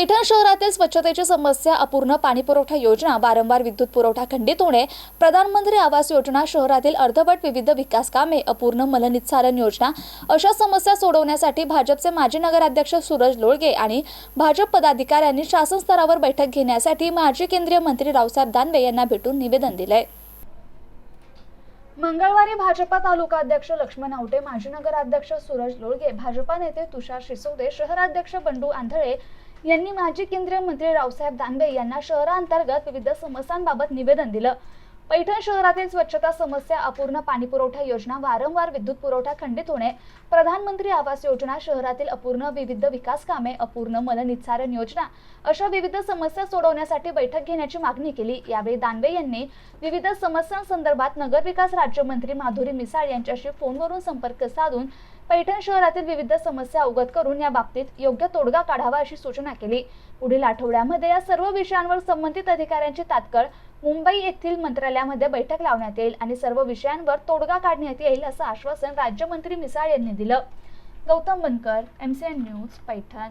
पैठण शहरातील स्वच्छतेची समस्या अपूर्ण पाणीपुरवठा योजना वारंवार विद्युत पुरवठा खंडित होणे प्रधानमंत्री आवास योजना शहरातील अर्धवट विविध विकास कामे अपूर्ण मलनिस्सारण योजना अशा समस्या सोडवण्यासाठी भाजपचे माजी नगराध्यक्ष सूरज लोळगे आणि भाजप पदाधिकाऱ्यांनी शासन स्तरावर बैठक घेण्यासाठी माजी केंद्रीय मंत्री रावसाहेब दानवे यांना भेटून निवेदन दिलंय. मंगळवारी भाजपा तालुका अध्यक्ष लक्ष्मण आवटे माजी नगराध्यक्ष सूरज लोळगे भाजपा नेते तुषार शिसोदे शहराध्यक्ष बंडू आंधळे यांनी माजी केंद्रीय मंत्री रावसाहेब दानवे यांना शहरांतर्गत विविध समस्यांबाबत निवेदन दिलं. पैठण शहरातील स्वच्छता समस्या अपूर्ण पाणीपुरवठा योजना वारंवार विद्युत पुरवठा खंडित होणे प्रधानमंत्री आवास योजना शहरातील अपूर्ण विविध विकास कामे अपूर्ण मलनिस्सारण योजना अशा विविध समस्या सोडवण्यासाठी बैठक घेण्याची मागणी केली. यावेळी दानवे यांनी विविध समस्यांसंदर्भात नगरविकास राज्यमंत्री माधुरी मिसाळ यांच्याशी फोनवरून संपर्क साधून पैठण शहरातील विविध समस्या अवगत करून या बाबतीत योग्य तोडगा काढावा अशी सूचना केली. पुढील आठवड्यामध्ये या सर्व विषयांवर संबंधित अधिकाऱ्यांची तात्काळ मुंबई येथील मंत्रालयामध्ये बैठक लावण्यात येईल आणि सर्व विषयांवर तोडगा काढण्यात येईल असं आश्वासन राज्यमंत्री मिसाळ यांनी दिलं. Gautam Bankar M C N news Paithan.